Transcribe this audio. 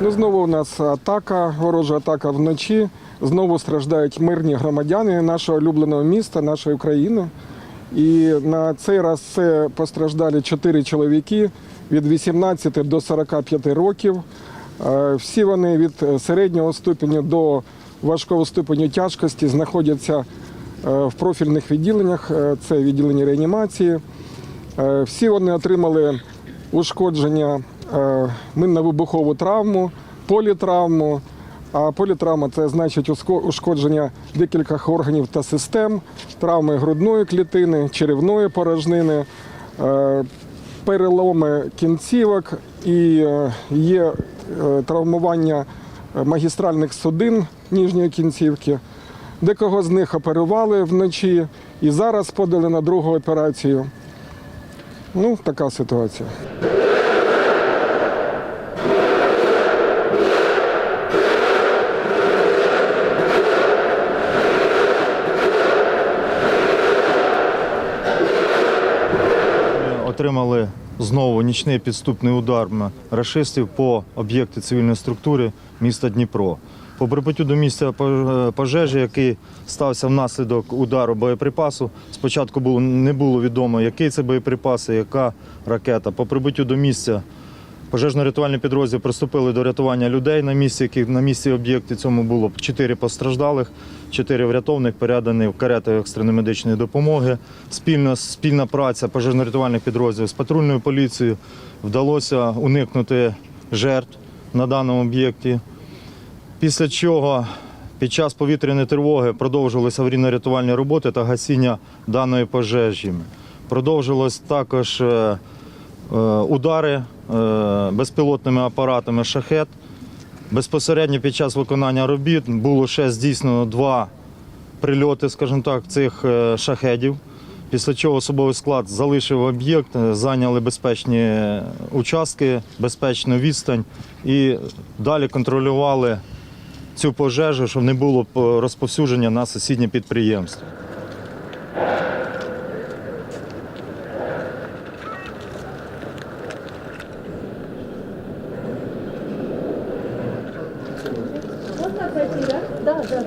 Знову у нас атака, ворожа атака вночі. Знову страждають мирні громадяни нашого улюбленого міста, нашої України. І на цей раз це постраждали чотири чоловіки від 18 до 45 років. Е, Всі вони від середнього ступеню до важкого ступеню тяжкості знаходяться е, в профільних відділеннях. Е, Це відділення реанімації. Всі вони отримали ушкодження минно-вибухову травму, політравму. А політравма це значить ушкодження декількох органів та систем, травми грудної клітини, черевної порожнини, е, переломи кінцівок і е, є е, травмування е, магістральних судин ніжньої кінцівки. Декого з них оперували вночі і зараз подали на другу операцію. Ну, така ситуація. Отримали знову нічний підступний удар рашистів по об'єкту цивільної структури міста Дніпро. По прибуттю до місця пожежі, який стався внаслідок удару боєприпасу, спочатку було, не було відомо, який це боєприпас, і яка ракета. По прибуттю до місця пожежно-рятувальні підрозділи приступили до рятування людей на місці, яких на місці об'єкту цьому було чотири постраждалих, чотири врятовних передані в карети екстреної медичної допомоги. Спільно, спільна праця пожежно-рятувальних підрозділів з патрульною поліцією вдалося уникнути жертв на даному об'єкті. Після чого під час повітряної тривоги продовжувалися аварійно-рятувальні роботи та гасіння даної пожежі. Продовжилось також е, е, удари безпілотними апаратами шахет. Безпосередньо під час виконання робіт було ще здійснено два прильоти, скажімо так, цих е, шахедів. Після чого особовий склад залишив об'єкт, е, зайняли безпечні участки, безпечну відстань і далі контролювали цю пожежу, щоб не було е, розповсюдження на сусіднє підприємство. Daha da.